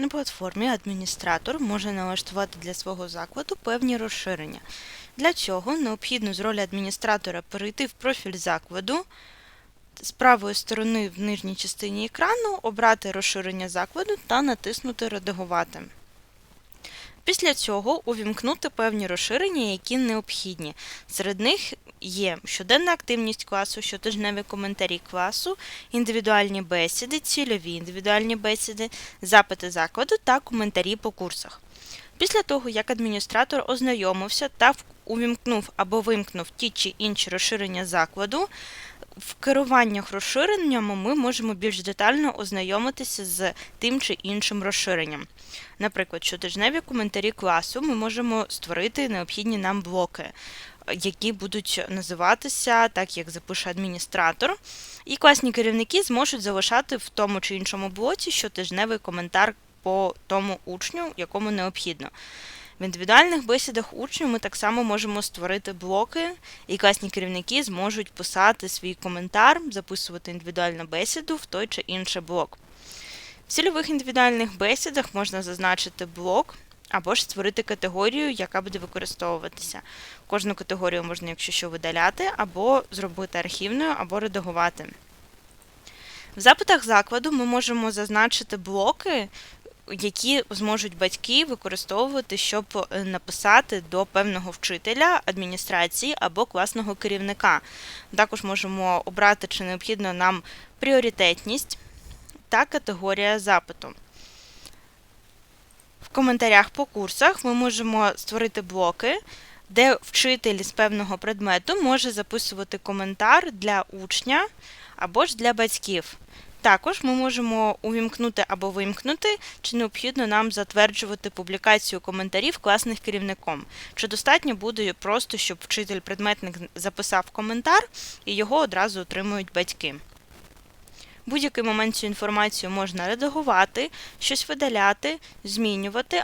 На платформі адміністратор може налаштувати для свого закладу певні розширення. Для цього необхідно з ролі адміністратора перейти в профіль закладу, з правої сторони в нижній частині екрану обрати розширення закладу та натиснути Редагувати. Після цього увімкнути певні розширення, які необхідні. Серед них є щоденна активність класу, щотижневі коментарі класу, індивідуальні бесіди, цільові індивідуальні бесіди, запити закладу та коментарі по курсах. Після того, як адміністратор ознайомився та увімкнув або вимкнув ті чи інші розширення закладу, в керуваннях розширеннями ми можемо більш детально ознайомитися з тим чи іншим розширенням. Наприклад, щотижневі коментарі класу ми можемо створити необхідні нам блоки, які будуть називатися так, як запише адміністратор, і класні керівники зможуть залишати в тому чи іншому блоці щотижневий коментар по тому учню, якому необхідно. В індивідуальних бесідах учнів ми так само можемо створити блоки, і класні керівники зможуть писати свій коментар, записувати індивідуальну бесіду в той чи інший блок. В цільових індивідуальних бесідах можна зазначити блок або ж створити категорію, яка буде використовуватися. Кожну категорію можна, якщо що, видаляти, або зробити архівною, або редагувати. В запитах закладу ми можемо зазначити блоки, які зможуть батьки використовувати, щоб е, написати до певного вчителя, адміністрації або класного керівника. Також можемо обрати, чи необхідно нам пріоритетність та категорія запиту. В коментарях по курсах ми можемо створити блоки, де вчитель з певного предмету може записувати коментар для учня або ж для батьків. Також ми можемо увімкнути або вимкнути, чи необхідно нам затверджувати публікацію коментарів класних керівником. Чи достатньо буде просто, щоб вчитель-предметник записав коментар і його одразу отримують батьки. Будь-який момент цю інформацію можна редагувати, щось видаляти, змінювати